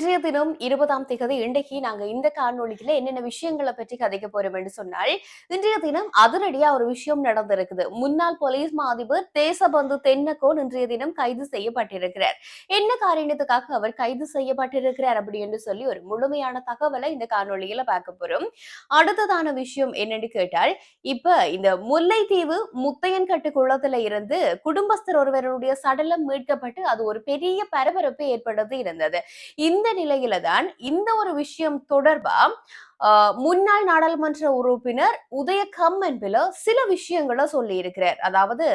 இன்றைய தினம் இருபதாம் திகதி இன்றைக்கு நாங்க இந்த காணொலியில என்னென்ன விஷயங்களை பற்றி கதைக்க போறோம் என்று சொன்னால் இன்றைய தினம் அதிரடியா ஒரு விஷயம் நடந்திருக்குது. முன்னாள் போலீஸ் மா அதிபர் தேசபந்து தென்னக்கோன் இன்றைய தினம் கைது செய்யப்பட்டிருக்கிறார். என்ன காரணத்துக்காக அவர் கைது செய்யப்பட்டிருக்கிறார் அப்படி என்று சொல்லி ஒரு முழுமையான தகவலை இந்த காணொலியில பார்க்க போறோம். அடுத்ததான விஷயம் என்னன்னு கேட்டால் இப்ப இந்த முல்லைத்தீவு முத்தையன்கட்டு குளத்துல இருந்து குடும்பஸ்தர் ஒருவருடைய சடலம் மீட்கப்பட்டு அது ஒரு பெரிய பரபரப்பை ஏற்படுத்தி இருந்தது. இந்த நிலையில தான் இந்த ஒரு விஷயம் தொடர்பா முன்னாள் நாடாளுமன்ற உறுப்பினர் உதய கம்மன்பில சில விஷயங்களை சொல்லி இருக்கிறார் அதாவது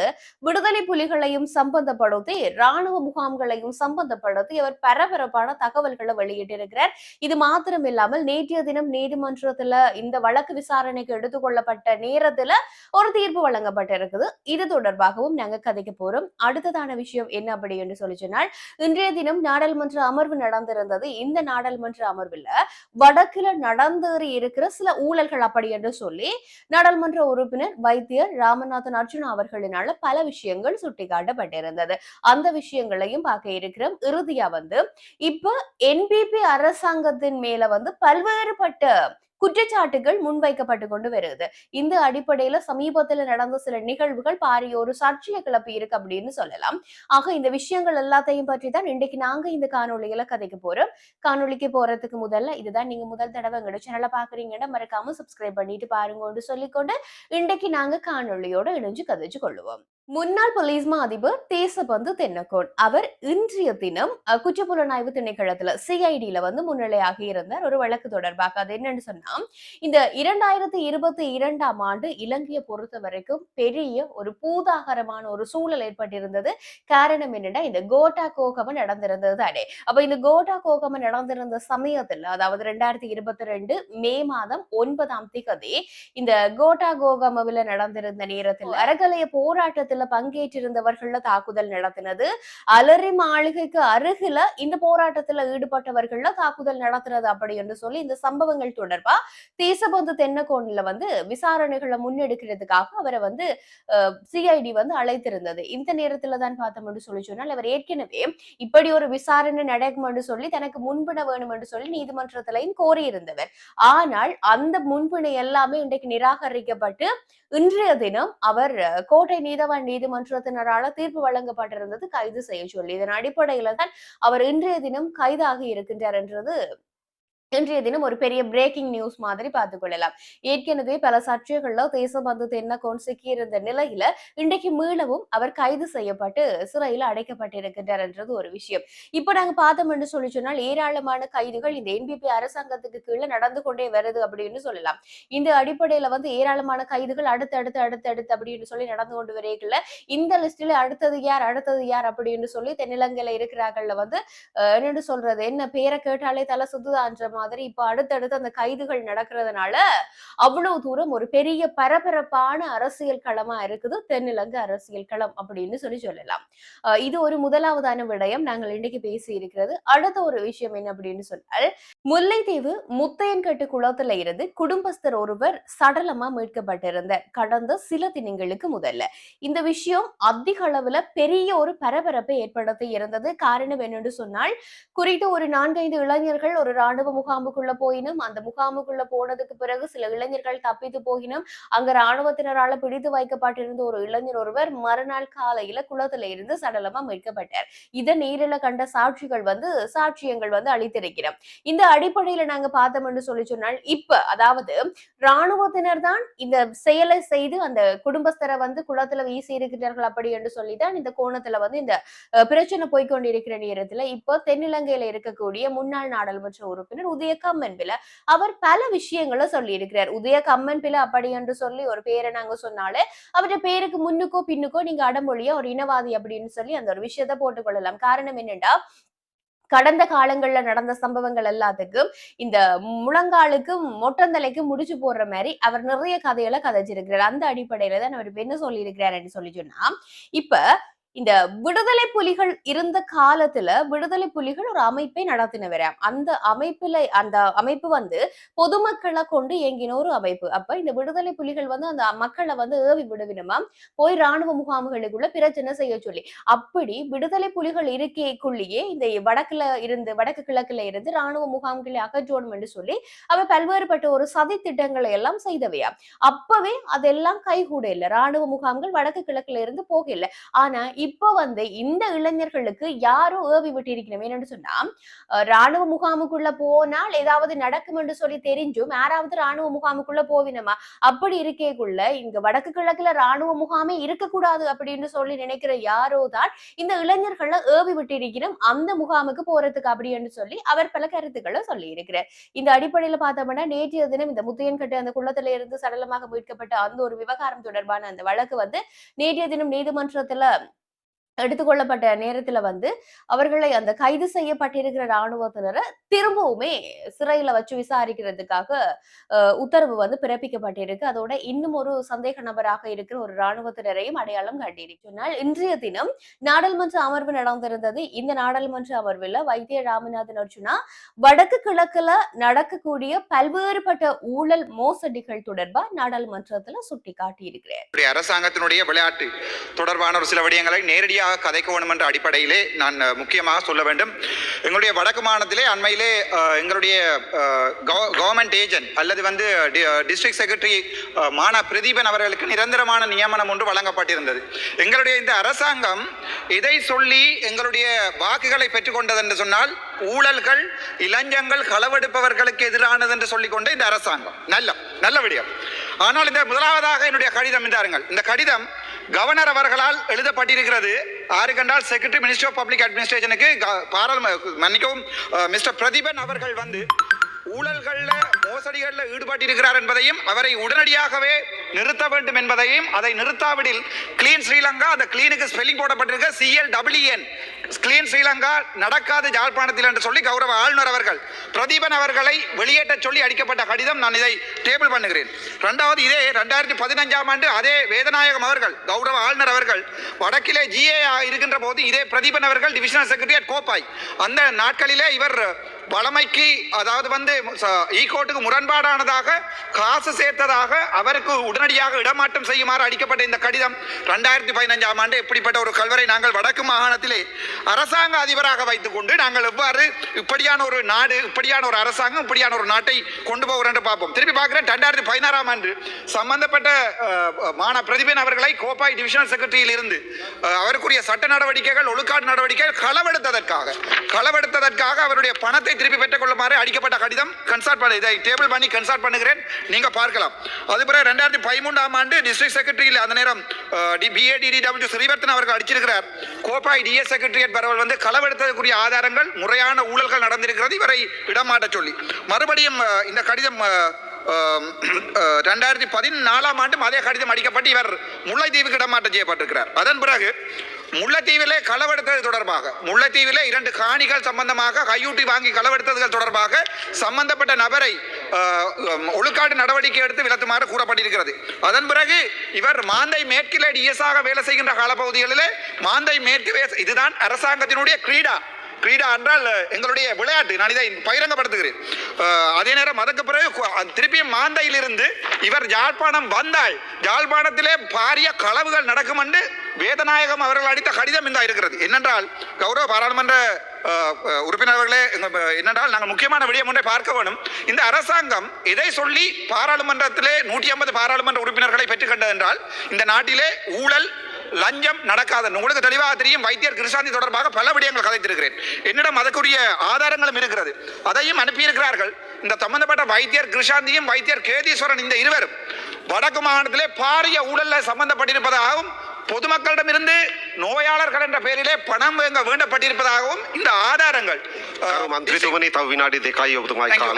விடுதலை புலிகளையும் சம்பந்தப்படுத்தி ராணுவ முகாம்களையும் சம்பந்தப்படுத்தி அவர் பரபரப்பான தகவல்களை வெளியிட்டிருக்கிறார். இது மாத்திரம் இல்லாமல் நேற்றைய தினம் நீதிமன்றத்துல இந்த வழக்கு விசாரணைக்கு எடுத்துக்கொள்ளப்பட்ட நேரத்துல ஒரு தீர்ப்பு வழங்கப்பட்டிருக்குது. இது தொடர்பாகவும் நாங்க கதைக்க போறோம். அடுத்ததான விஷயம் என்ன அப்படி என்று சொல்லி சொன்னால் இன்றைய தினம் நாடாளுமன்ற அமர்வு நடந்திருந்தது. இந்த நாடாளுமன்ற அமர்வுல வடக்குல நடந்து மாதிரி இருக்கிற சில ஊழல்கள் அப்படி என்று சொல்லி நாடாளுமன்ற உறுப்பினர் வைத்தியர் ராமநாதன் அர்ஜுனா அவர்களினால பல விஷயங்கள் சுட்டிக்காட்டப்பட்டிருந்தது. அந்த விஷயங்களையும் பார்க்க இருக்கிறோம். இறுதியா வந்து இப்ப என்பிபி அரசாங்கத்தின் மேல வந்து பல்வேறுபட்ட குற்றச்சாட்டுகள் முன்வைக்கப்பட்டு கொண்டு வருது. இந்த அடிப்படையில சமீபத்துல நடந்த சில நிகழ்வுகள் பாரிய ஒரு சர்ச்சையை கிளப்பி இருக்கு அப்படின்னு சொல்லலாம். ஆக இந்த விஷயங்கள் எல்லாத்தையும் பற்றி தான் இன்றைக்கு நாங்க இந்த காணொலியில கதைக்க போறோம். காணொலிக்கு போறதுக்கு முதல்ல இதுதான் நீங்க முதல் தடவை எங்களோட சேனலை பாக்குறீங்கன்னா மறக்காம சப்ஸ்கிரைப் பண்ணிட்டு பாருங்கன்னு சொல்லிக்கொண்டு இன்றைக்கு நாங்க காணொலியோட இணைஞ்சு கதைச்சு கொள்ளுவோம். முன்னாள் போலீஸ் மா அதிபர் தேசபந்து தென்னக்கோன் அவர் இன்றைய தினம் குற்றப்புலனாய்வு திணைக்களத்துல சிஐடியில வந்து முன்னிலையாக இருந்தார். ஒரு வழக்கு தொடர்பாக அது என்னன்னு சொன்னா இந்த இரண்டாயிரத்தி இருபத்தி இரண்டாம் ஆண்டு இலங்கையை பொறுத்த வரைக்கும் பெரிய ஒரு பூதாகரமான ஒரு சூழல் ஏற்பட்டிருந்தது. காரணம் என்னன்னா இந்த கோட்டா கோகம நடந்திருந்தது தானே அப்ப இந்த கோட்டா கோகம நடந்திருந்த சமயத்துல அதாவது ரெண்டாயிரத்தி இருபத்தி ரெண்டு மே மாதம் ஒன்பதாம் திகதி இந்த கோட்டா கோகமவில நடந்திருந்த நேரத்தில் அறகலைய போராட்டத்துல போராட்டத்துல பங்கேற்றிருந்தவர்கள தாக்குதல் நடத்தினது. அலரி மாளிகைக்கு அருகில இந்த போராட்டத்துல ஈடுபட்டவர்கள தாக்குதல் நடத்தினது அப்படி என்று சொல்லி இந்த சம்பவங்கள் தொடர்பா தேசபந்து தென்னக்கோன்ல வந்து விசாரணைகளை முன்னெடுக்கிறதுக்காக அவரை வந்து சிஐடி வந்து அழைத்திருந்தது. இந்த நேரத்துல தான் பார்த்தோம்னு சொல்லி சொன்னால் அவர் ஏற்கனவே இப்படி ஒரு விசாரணை நடக்கும் என்று சொல்லி தனக்கு முன்பின வேணும் என்று சொல்லி நீதிமன்றத்திலையும் கோரியிருந்தவர். ஆனால் அந்த முன்பினை எல்லாமே இன்றைக்கு நிராகரிக்கப்பட்டு இன்றைய தினம் அவர் கோட்டை நீதவான் நீதிமன்றத்தினரால தீர்ப்பு வழங்கப்பட்டிருந்தது கைது செய்ய சொல்லி. இதன் அடிப்படையில தான் அவர் இன்றைய தினம் கைதாகி இருக்கின்றார் என்றது இன்றைய தினம் ஒரு பெரிய பிரேக்கிங் நியூஸ் மாதிரி பார்த்துக் கொள்ளலாம். ஏற்கனவே பல சர்ச்சைகள்ல தேசபந்து தென்னக்கோன் சிக்கியிருந்த நிலையில இன்றைக்கு மீளவும் அவர் கைது செய்யப்பட்டு சிறையில் அடைக்கப்பட்டிருக்கின்றார் என்றது ஒரு விஷயம். இப்ப நாங்க பார்த்தோம் என்று சொல்லி சொன்னால் ஏராளமான கைதுகள் இந்த என்பிபி அரசாங்கத்துக்கு கீழே நடந்து கொண்டே வருது அப்படின்னு சொல்லலாம். இந்த அடிப்படையில வந்து ஏராளமான கைதுகள் அடுத்து அடுத்து அடுத்து அடுத்து அப்படின்னு சொல்லி நடந்து கொண்டு வரீங்கல்ல இந்த லிஸ்ட்ல அடுத்தது யார் அடுத்தது யார் அப்படின்னு சொல்லி தென்னிலங்கையில இருக்கிறார்கள்ல வந்து என்னென்னு என்னன்னு சொல்றது? என்ன பேரை கேட்டாலே தலை சுத்துதான்ற மாதிரி இப்ப அடுத்தடுத்து அந்த கைதுகள் நடக்கிறதுனால அவ்வளவு தூரம் ஒரு பெரிய பரபரப்பான அரசியல் களமா இருக்குது. தென்னிலங்கு அரசியல் களம் அப்படின்னு சொல்லி சொல்லலாம். இது ஒரு முதலாவதான விடயம். நாங்கள் இன்னைக்கு பேசி இருக்கிறது அடுத்த ஒரு விஷயம் என்ன அப்படின்னு சொன்னால் முல்லைத்தீவு முத்தையன்கட்டு குளத்துல இருந்து குடும்பஸ்தர் ஒருவர் சடலமா மீட்கப்பட்டிருந்தார். கடந்த சில தினங்களுக்கு முதல்ல. இந்த விஷயம் அதிக அளவுல பெரிய ஒரு பரபரப்பை ஏற்படுத்தி இருந்தது. காரணம் என்னன்னு சொன்னால் குறித்து ஒரு நான்கைந்து இளைஞர்கள் ஒரு ராணுவ முகாமுக்குள்ள போயினும் அந்த முகாமுக்குள்ள போனதுக்கு பிறகு சில இளைஞர்கள் தப்பித்து போகினும் அங்க ராணுவத்தினரால பிடித்து வைக்கப்பட்டிருந்த ஒரு இளைஞர் ஒருவர் மறுநாள் காலையில குளத்துல இருந்து சடலமா மீட்கப்பட்டார். இதை நேரில கண்ட சாட்சிகள் வந்து சாட்சியங்கள் வந்து அளித்திருக்கிறோம். இந்த அடிப்படையில நாங்க பார்த்தோம்னு சொல்லி சொன்னால் இப்ப அதாவது ராணுவத்தினர் தான் இந்த செயலை செய்து அந்த குடும்பஸ்தரை வந்து குளத்துல வீசி இருக்கிறார்கள் அப்படி என்று சொல்லிதான் இந்த கோணத்துல வந்து இந்த பிரச்சனை போய்க்கொண்டிருக்கிற நேரத்துல இப்போ தென்னிலங்கையில இருக்கக்கூடிய முன்னாள் நாடாளுமன்ற உறுப்பினர் உதய கம்மன்பில அவர் பல விஷயங்களை சொல்லி இருக்கிறார் உதய கம்மன்பில அப்படி என்று சொல்லி ஒரு பேரை நாங்க சொன்னாலே அவருடைய பேருக்கு முன்னுக்கோ பின்னுக்கோ நீங்க அடமொழியா ஒரு இனவாதி அப்படின்னு சொல்லி அந்த ஒரு விஷயத்தை போட்டுக்கொள்ளலாம் காரணம் என்னென்னா கடந்த காலங்கள்ல நடந்த சம்பவங்கள் எல்லாத்துக்கும் இந்த முழங்காலுக்கும் மொட்டந்தலைக்கும் முடிச்சு போடுற மாதிரி அவர் நிறைய கதைகளை கதைச்சிருக்கிறார். அந்த அடிப்படையில தான் அவர் என்ன சொல்லி இருக்கிறாருன்னு சொல்லி சொன்னா இப்ப இந்த விடுதலை புலிகள் இருந்த காலத்துல விடுதலை புலிகள் ஒரு அமைப்பை நடத்தினவராம் அந்த அமைப்புல அந்த அமைப்பு வந்து பொதுமக்களை கொண்டு இயங்கின ஒரு அமைப்பு. அப்ப இந்த விடுதலை புலிகள் வந்து அந்த மக்களை வந்து ஏவி விடுவினமாம் போய் ராணுவ முகாம்களுக்குள்ள பிரச்சனை செய்ய சொல்லி. அப்படி விடுதலை புலிகள் இருக்கைக்குள்ளேயே இந்த வடக்குல இருந்து வடக்கு கிழக்குல இருந்து ராணுவ முகாம்களை அகற்றோடும் என்று சொல்லி அவ பல்வேறுபட்ட ஒரு சதி திட்டங்களை எல்லாம் செய்தவையா அப்பவே அதெல்லாம் கைகூட இல்லை. ராணுவ முகாம்கள் வடக்கு கிழக்குல இருந்து போகல. ஆனா இப்போ வந்து இந்த இளைஞர்களுக்கு யாரோ ஏவி விட்டிருக்கணும் என்னன்னு சொன்னா ராணுவ முகாமுக்குள்ள போனால் ஏதாவது நடக்கும் என்று சொல்லி தெரிஞ்சும் யாராவது ராணுவ முகாமுக்குள்ள போவினமா? அப்படி இருக்கேக்குள்ள இங்க வடக்கு கிழக்குல ராணுவ முகாமே இருக்கக்கூடாது அப்படின்னு சொல்லி நினைக்கிற யாரோ தான் இந்த இளைஞர்களை ஏவி விட்டிருக்கிறோம் அந்த முகாமுக்கு போறதுக்கு அப்படின்னு சொல்லி அவர் பல கருத்துக்களை சொல்லி இருக்கிறார் இந்த அடிப்படையில பார்த்தோம்னா நேற்றைய தினம் இந்த முத்தையன்கட்டு அந்த குளத்துல இருந்து சடலமாக மீட்கப்பட்ட அந்த ஒரு விவகாரம் தொடர்பான அந்த வழக்கு வந்து நேற்றைய தினம் நீதிமன்றத்துல எடுத்துக்கொள்ளப்பட்ட நேரத்துல வந்து அவர்களை அந்த கைது செய்யப்பட்டிருக்கிற ராணுவத்தினரை திரும்பவுமே சிறையில வச்சு விசாரிக்கிறதுக்காக உத்தரவு வந்து பிறப்பிக்கப்பட்டிருக்கு. அதோட இன்னும் ஒரு சந்தேக நபராக இருக்கிற ஒரு இராணுவத்தினரையும் அடையாளம் காட்டியிருக்கு இன்றைய தினம் நாடாளுமன்ற அமர்வு நடந்திருந்தது. இந்த நாடாளுமன்ற அமர்வில் வைத்திய ராமநாதன் அர்ஜுனா வடக்கு கிழக்குல நடக்கக்கூடிய பல்வேறுபட்ட ஊழல் மோசடிகள் தொடர்பா நாடாளுமன்றத்துல சுட்டி இருக்கிறார் அரசாங்கத்தினுடைய விளையாட்டு தொடர்பான ஒரு சில விடயங்களை நேரடியாக கதைக்க வேண்டும் என்ற அடிப்படையிலே நான் முக்கியமாக சொல்ல வேண்டும். எங்களுடைய வடக்கு மாநிலத்திலே அண்மையிலே எங்களுடைய கவர்மெண்ட் ஏஜென்ட் அல்லது வந்து டிஸ்ட்ரிக்ட் செக்ரட்டரி மானா பிரதீபன் அவர்களுக்கு நிரந்தரமான நியமனம் ஒன்று வழங்கப்பட்டிருந்தது. எங்களுடைய இந்த அரசாங்கம் இதை சொல்லி எங்களுடைய வாக்குகளை பெற்றுக்கொண்டது என்று சொன்னால் ஊழல்கள் இளைஞர்கள் களவெடுப்பவர்களுக்கு எதிரானது என்று சொல்லிக்கொண்டு இந்த அரசாங்கம். நல்ல நல்ல விடயம். ஆனால் இந்த முதலாவதாக என்னுடைய கடிதம் என்றாருங்கள் இந்த கடிதம் கவர்னர் அவர்களால் எழுதப்பட்டிருக்கிறது. ஆறு கண்டால் செக்ரட்டரி மினிஸ்டர் ஆஃப் பப்ளிக் அட்மினிஸ்ட்ரேஷனுக்கு பாராளும மன்னிக்கவும் மிஸ்டர் பிரதீபன் அவர்கள் வந்து ஊழல்களில் மோசடிகளில் ஈடுபட்டிருக்கிறார் என்பதையும் அவரை உடனடியாகவே நிறுத்த வேண்டும் என்பதையும் அதை நிறுத்தாவிடில் கிளீன் ஸ்ரீலங்கா அந்த கிளீனுக்கு ஸ்பெல்லிங் போடப்பட்டிருக்க சிஎல் டபிள்யூஎன் கிளீன் ஸ்ரீலங்கா நடக்காத யாழ்ப்பாணத்தில் என்று சொல்லி கௌரவ ஆளுநர் அவர்கள் பிரதீபன் அவர்களை வெளியேற்ற சொல்லி அடிக்கப்பட்ட கடிதம் நான் இதை டேபிள் பண்ணுகிறேன். ரெண்டாவது இதே ரெண்டாயிரத்தி பதினஞ்சாம் ஆண்டு அதே வேதநாயகம் அவர்கள் கௌரவ ஆளுநர் அவர்கள் வடக்கிலே ஜிஏ இருக்கின்ற போது இதே பிரதீபன் அவர்கள் டிவிஷனல் செக்ரட்டரி கோப்பாய். அந்த நாட்களிலே இவர் வளமைக்கு அதாவது வந்து ஈகோட்டுக்கு முரண்பாடானதாக காசு சேர்த்ததாக அவருக்கு உடனடியாக இடமாற்றம் செய்யுமாறு அளிக்கப்பட்ட இந்த கடிதம் ரெண்டாயிரத்தி பதினஞ்சாம் ஆண்டு இப்படிப்பட்ட ஒரு கல்வரை நாங்கள் வடக்கு மாகாணத்திலே அரசாங்க அதிபராக வைத்துக் கொண்டு நாங்கள் எவ்வாறு இப்படியான ஒரு நாடு இப்படியான ஒரு அரசாங்கம் இப்படியான ஒரு நாட்டை கொண்டு போகிறோம் என்று பார்ப்போம். திருப்பி பார்க்கிறேன் ரெண்டாயிரத்தி பதினாறாம் ஆண்டு சம்பந்தப்பட்ட மாண பிரதிபன் அவர்களை கோப்பாய் டிவிஷனல் செக்ரட்டரியில் இருந்து அவருக்குரிய சட்ட நடவடிக்கைகள் ஒழுக்காட்டு நடவடிக்கைகள் களவெடுத்ததற்காக களவெடுத்ததற்காக அவருடைய பணத்தை திருப்பி பெற்றுக் கொள்ளுமாறு அடிக்கப்பட்ட கடிதம் கன்சல்ட் பண்ண. இதை டேபிள் பண்ணி கன்சல்ட் பண்ணுகிறேன். நீங்க பார்க்கலாம். அது பிறகு ரெண்டாயிரத்தி பதிமூன்றாம் ஆண்டு டிஸ்ட்ரிக்ட் செக்ரட்டரியில் அந்த நேரம் பிஏடிடிடபிள்யூ ஸ்ரீவர்த்தன் அவர்கள் அடிச்சிருக்கிறார். கோப்பாய் டிஎஸ் செக்ரட்டரியட் பரவல் வந்து களவெடுத்ததுக்குரிய ஆதாரங்கள் முறையான ஊழல்கள் நடந்திருக்கிறது. இவரை இடமாட்ட சொல்லி. மறுபடியும் இந்த கடிதம் ரெண்டாயிரத்தி பதினாலாம் ஆண்டும் அதே கடிதம் அடிக்கப்பட்டு இவர் முல்லைத்தீவுக்கு இடமாற்றம் செய்யப்பட்டிருக்கிறார். அதன் பிறகு முல்லைத்தீவிலே களவெடுத்தது தொடர்பாக முல்லைத்தீவிலே இரண்டு காணிகள் சம்பந்தமாக கையூட்டி வாங்கி களவெடுத்ததுகள் தொடர்பாக சம்பந்தப்பட்ட நபரை அஹ், ஒழுக்காட்டு நடவடிக்கை எடுத்து விலத்துமாறு கூறப்பட்டிருக்கிறது. அதன் பிறகு இவர் மாந்தை மேற்கிலே டிஎஸ்ஆக வேலை செய்கின்ற காலப்பகுதிகளிலே மாந்தை மேற்கு இதுதான் அரசாங்கத்தினுடைய கிரீடா. கிரீடா என்றால் எங்களுடைய விளையாட்டு. நான் இதை பகிரங்கப்படுத்துகிறேன். அதே நேரம் அதற்கு பிறகு திருப்பியும் மாந்தையிலிருந்து இவர் யாழ்ப்பாணம் வந்தால் யாழ்ப்பாணத்திலே பாரிய களவுகள் நடக்கும் என்று வேதநாயகம் அவர்கள் அடித்த கடிதம் இந்த இருக்கிறது. என்னென்றால் கௌரவ பாராளுமன்ற உறுப்பினர்களே என்னென்றால் நாங்கள் முக்கியமான விடயம் ஒன்றை பார்க்க வேணும். இந்த அரசாங்கம் இதை சொல்லி பாராளுமன்றத்திலே நூற்றி ஐம்பது பாராளுமன்ற உறுப்பினர்களை பெற்றுக்கொண்டது என்றால் இந்த நாட்டிலே ஊழல் லஞ்சம் நடக்காத. உங்களுக்கு தெளிவாக தெரியும் வைத்தியர் கிருஷாந்தி தொடர்பாக பல விடயங்கள் கதைத்திருக்கிறேன். என்னிடம் அதற்குரிய ஆதாரங்களும் இருக்கிறது. அதையும் அனுப்பியிருக்கிறார்கள். இந்த சம்பந்தப்பட்ட வைத்தியர் கிருஷாந்தியும் வைத்தியர் கேதீஸ்வரன் இந்த இருவரும். வடக்கு மாகாணத்திலே பாரிய ஊழல்ல சம்பந்தப்பட்டிருப்பதாகவும் பொதுமக்களிடமிருந்து நோயாளர்கள் என்ற பெயரிலே பணம் வேண்டப்பட்டிருப்பதாகவும் இந்த ஆதாரங்கள்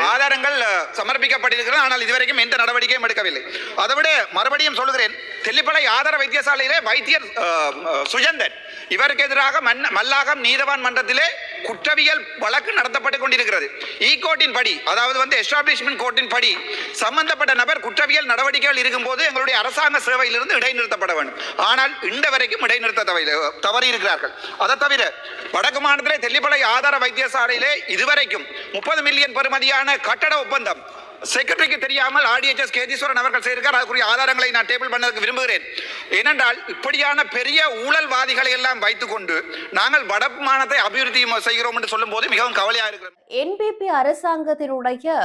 ஆதாரங்கள் சமர்ப்பிக்கப்பட்டிருக்கிறது ஆனால் இதுவரைக்கும் எந்த நடவடிக்கையும் எடுக்கவில்லை அதைவிட மறுபடியும் சொல்கிறேன் தெல்லிப்பளை ஆதார வைத்தியசாலையிலே வைத்தியர் சுஜந்தன் இவருக்கு எதிராக மல்லாகம் நீதவான் மன்றத்திலே குற்றவியல் வழக்கு நடத்தப்பட்டு கொண்டிருக்கிறது. E ஈகோட்டின் படி அதாவது வந்து எஸ்டாப்ளிஷ்மெண்ட் கோர்ட்டின் படி சம்பந்தப்பட்ட நபர் குற்றவியல் நடவடிக்கைகள் இருக்கும்போது எங்களுடைய அரசாங்க சேவையிலிருந்து இடைநிறுத்தப்பட வேண்டும். ஆனால் இன்று வரைக்கும் இடைநிறுத்த தவறி இருக்கிறார்கள் அதை தவிர வடக்கு மாநிலத்திலே தெல்லிப்பளை ஆதார வைத்தியசாலையிலே இதுவரைக்கும் முப்பது மில்லியன் பெறுமதியான கட்டட ஒப்பந்தம் செக்ரட்டரிக்கு தெரியாமல் ஆர்டிஎச்எஸ் கேதீஸ்வரன் அவர்கள் செய்திருக்கார். அதுக்குரிய ஆதாரங்களை நான் டேபிள் பண்ணதுக்கு விரும்புகிறேன். ஏனென்றால் இப்படியான பெரிய ஊழல்வாதிகளை எல்லாம் வைத்துக்கொண்டு நாங்கள் வடக்கு மாநிலத்தை அபிவிருத்தி செய்கிறோம் என்று சொல்லும் போது மிகவும் கவலையாக இருக்கிறது. என்பிபி அரசாங்கத்தினுடைய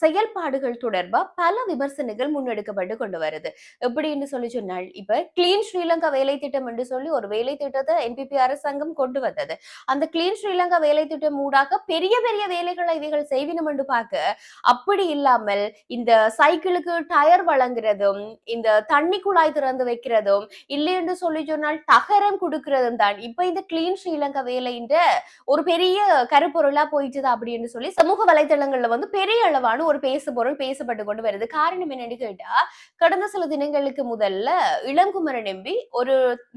செயல்பாடுகள் தொடர்பா பல விமர்சனங்கள் முன்னெடுக்கப்பட்டு கொண்டு வருது. எப்படின்னு சொல்லி சொன்னால் இப்ப கிளீன் ஸ்ரீலங்கா வேலை திட்டம் என்று சொல்லி ஒரு வேலை திட்டத்தை என்பிபி அரசாங்கம் கொண்டு வந்தது. அந்த கிளீன் ஸ்ரீலங்கா வேலை திட்டம் ஊடாக பெரிய பெரிய வேலைகளை இவைகள் செய்வினம் என்று பார்க்க அப்படி இல்லாமல் இந்த சைக்கிளுக்கு டயர் வழங்குறதும் இந்த தண்ணி குழாய் திறந்து வைக்கிறதும் இல்லை என்று சொல்லி சொன்னால் தகரம் கொடுக்கிறதும் தான். இப்ப இந்த கிளீன் ஸ்ரீலங்கா வேலைன்ற ஒரு பெரிய கருப்பொருளா போயிட்டுதான் அப்படின்னு சொல்லி சமூக வலைதளங்கள்ல வந்து பெரிய அளவான ஒரு பேசு பொருள் பேசப்பட்டு கொண்டு வருது. காரணம் என்னன்னு கேட்டா கடந்த சில தினங்களுக்கு முதல்ல இளங்குமரன் எம்பி ஒரு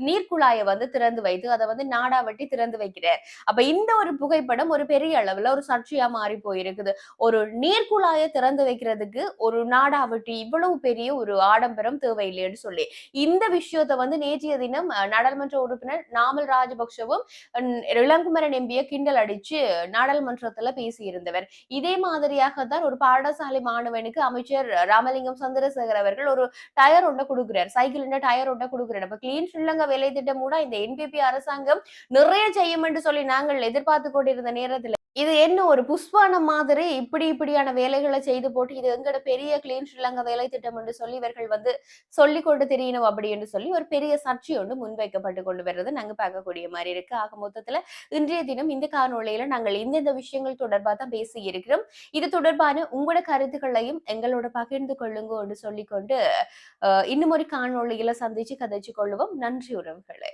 நீர்க்குழாயை வந்து திறந்து வைத்து அதை வந்து நாடா வெட்டி திறந்து வைக்கிறார். அப்ப இந்த ஒரு புகைப்படம் ஒரு பெரிய அளவுல ஒரு சர்ச்சையா மாறி போயிருக்குது. ஒரு நீர்க்குழாயை திறந்து வைக்கிறதுக்கு ஒரு நாடா வெட்டி இவ்வளவு பெரிய ஒரு ஆடம்பரம் தேவையில்லைன்னு சொல்லி இந்த விஷயத்தை வந்து நேற்றைய தினம் நாடாளுமன்ற உறுப்பினர் நாமல் ராஜபக்சவும் இளங்குமரன் எம்பிய கிண்டல் அடிச்சு நாடாளுமன்றத்துல பேசியிருந்தவர். இதே மாதிரியாக தான் ஒரு பாடசாலை மாணவனுக்கு அமைச்சர் ராமலிங்கம் சந்திரசேகர் அவர்கள் ஒரு டயர் ஒன்றை கொடுக்கிறார். சைக்கிள் டயர் ஒன்றை கொடுக்கிறார். அப்ப கிளீன் ஸ்ரீலங்கா வேலை திட்டம் கூட இந்த என்பிபி அரசாங்கம் நிறைய செய்யும் என்று சொல்லி நாங்கள் எதிர்பார்த்து கொண்டிருந்த நேரத்தில் இது என்ன ஒரு புஷ்பானம் மாதிரி இப்படி இப்படியான வேலைகளை செய்து போட்டு இது எங்கட பெரிய கிளீன் ஸ்ரீலங்கா வேலை திட்டம் என்று சொல்லி இவர்கள் வந்து சொல்லி கொண்டு தெரியணும் அப்படி என்று சொல்லி ஒரு பெரிய சர்ச்சை ஒன்று முன்வைக்கப்பட்டு கொண்டு வர்றது நாங்கள் பார்க்கக்கூடிய மாதிரி இருக்கு. ஆக மொத்தத்தில் இன்றைய தினம் இந்த காணொலியில நாங்கள் இந்தந்த விஷயங்கள் தொடர்பாக தான் பேசி இருக்கிறோம் இது தொடர்பான உங்களோட கருத்துக்களையும் எங்களோட பகிர்ந்து கொள்ளுங்க என்று சொல்லிக்கொண்டு இன்னும் ஒரு காணொலியில சந்திச்சு கதைச்சு கொள்ளுவோம். நன்றி உறவுகளே.